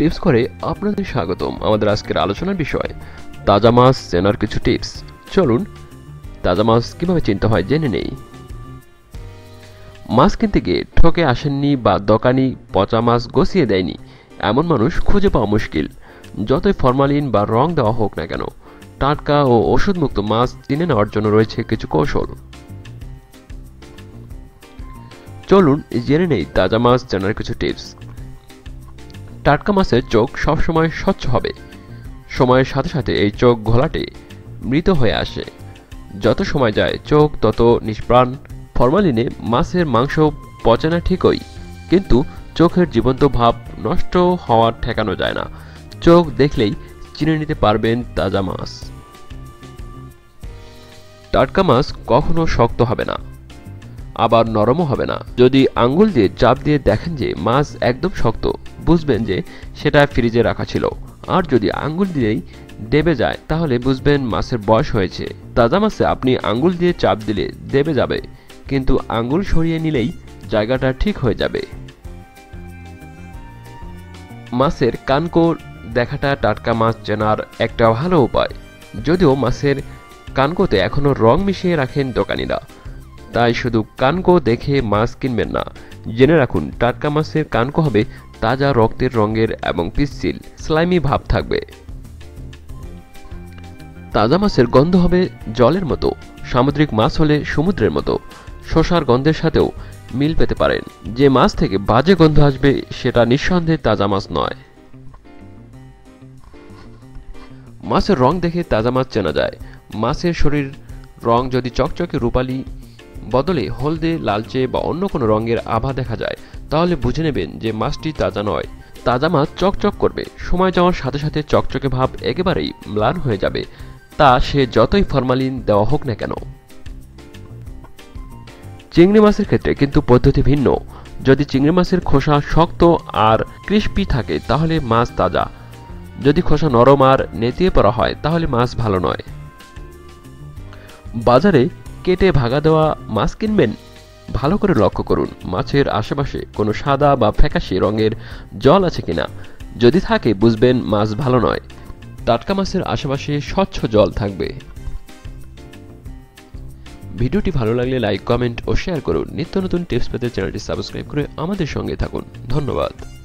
Tips করে আপনাদের স্বাগতম আমাদের আজকের আলোচনার বিষয়, তাজা মাছ চেনার কিছু টিপস চলুন, তাজা মাছ কীভাবে চিনতে হয় জেনে নেই। মাছ কিনতে গিয়ে ঠকে আসেননি বা দোকানি পচা মাছ গছিয়ে দেয়নি, এমন মানুষ খুঁজে পাওয়া মুশকিল। যতই ফরমালিন বা রং দেওয়া হোক না কেন, টাটকা ও ওষুধমুক্ত মাছ চিনে নেওয়ার জন্য রয়েছে কিছু কৌশল। চলুন জেনে নেই তাজা মাছ চেনার কিছু টিপস টাটকা মাছের চোখ সবসময় স্বচ্ছ হবে। সময়ের সাথে সাথে এই চোখ ঘোলাটে মৃত হয়ে আসে। যত সময় যায় চোখ, তত নিষ্প্রাণ। ফরমালিনে মাছের মাংস পচে না ঠিকই, কিন্তু চোখের জীবন্ত ভাব নষ্ট হওয়ার ঠেকানো যায় না। চোখ দেখলেই চিনে নিতে পারবেন তাজা মাছ। টাটকা মাছ কখনো শক্ত হবে না, আবার নরমও হবে না। যদি আঙ্গুল দিয়ে চাপ দিয়ে দেখেন যে মাছ একদম শক্ত বুঝবেন যে সেটা ফ্রিজে রাখা ছিল। আর যদি আঙ্গুল দিয়েই দেবে যায়, তাহলে বুঝবেন মাছের বয়স হয়েছে। তাজা মাছে আপনি আঙ্গুল দিয়ে চাপ দিলে দেবে যাবে, কিন্তু আঙ্গুল সরিয়ে নিলেই জায়গাটা ঠিক হয়ে যাবে। মাছের কানকো দেখাটা টাটকা মাছ চেনার একটা ভালো উপায়। যদিও মাছের কানকোতে এখনও রং মিশিয়ে রাখেন দোকানিরা, তাই শুধু কানকো দেখে মাছ কিনবেন না। জেনে রাখুন, টাটকা মাছের কানকো হবে তাজা রক্তের রঙের এবং পিচ্ছিল, স্লাইমি ভাব থাকবে। তাজা মাছের গন্ধ হবে জলের মতো, সামুদ্রিক মাছ হলে সমুদ্রের মতো। শশার গন্ধের সাথেও মিল পেতে পারেন। যে মাছ থেকে বাজে গন্ধ আসবে, সেটা নিঃসন্দেহে তাজা মাছ নয়। মাছের রং দেখে তাজা মাছ চেনা যায়। মাছের শরীর রং যদি চকচকে রূপালি বদলে হলদে, লালচে বা অন্য কোনো রঙের আভা দেখা যায় তাহলে বুঝে নেবেন যে মাছটি তাজা নয়। তাজা মাছ চকচক করবে। সময় যাওয়ার সাথে সাথে চকচকে ভাব একেবারেই ম্লান হয়ে যাবে। তা সে যতই ফরমালিন দেওয়া হোক না কেন। চিংড়ি মাছের ক্ষেত্রে কিন্তু পদ্ধতি ভিন্ন। যদি চিংড়ি মাছের খোসা শক্ত আর ক্রিস্পি থাকে, তাহলে মাছ তাজা। যদি খোসা নরম আর নেতিয়ে পড়া হয়, তাহলে মাছ ভালো নয়। বাজারে কেটে ভাগা দেওয়া মাছ কিনবেন? ভালো করে লক্ষ্য করুন, মাছের আশেপাশে কোনো সাদা বা ফ্যাকাশে রঙের জল আছে কিনা। যদি থাকে, বুঝবেন মাছ ভালো নয়। টাটকা মাছের আশেপাশে স্বচ্ছ জল থাকবে। ভিডিওটি ভালো লাগলে লাইক, কমেন্ট ও শেয়ার করুন। নিত্য নতুন টিপস পেতে চ্যানেলটি সাবস্ক্রাইব করে আমাদের সঙ্গে থাকুন। ধন্যবাদ।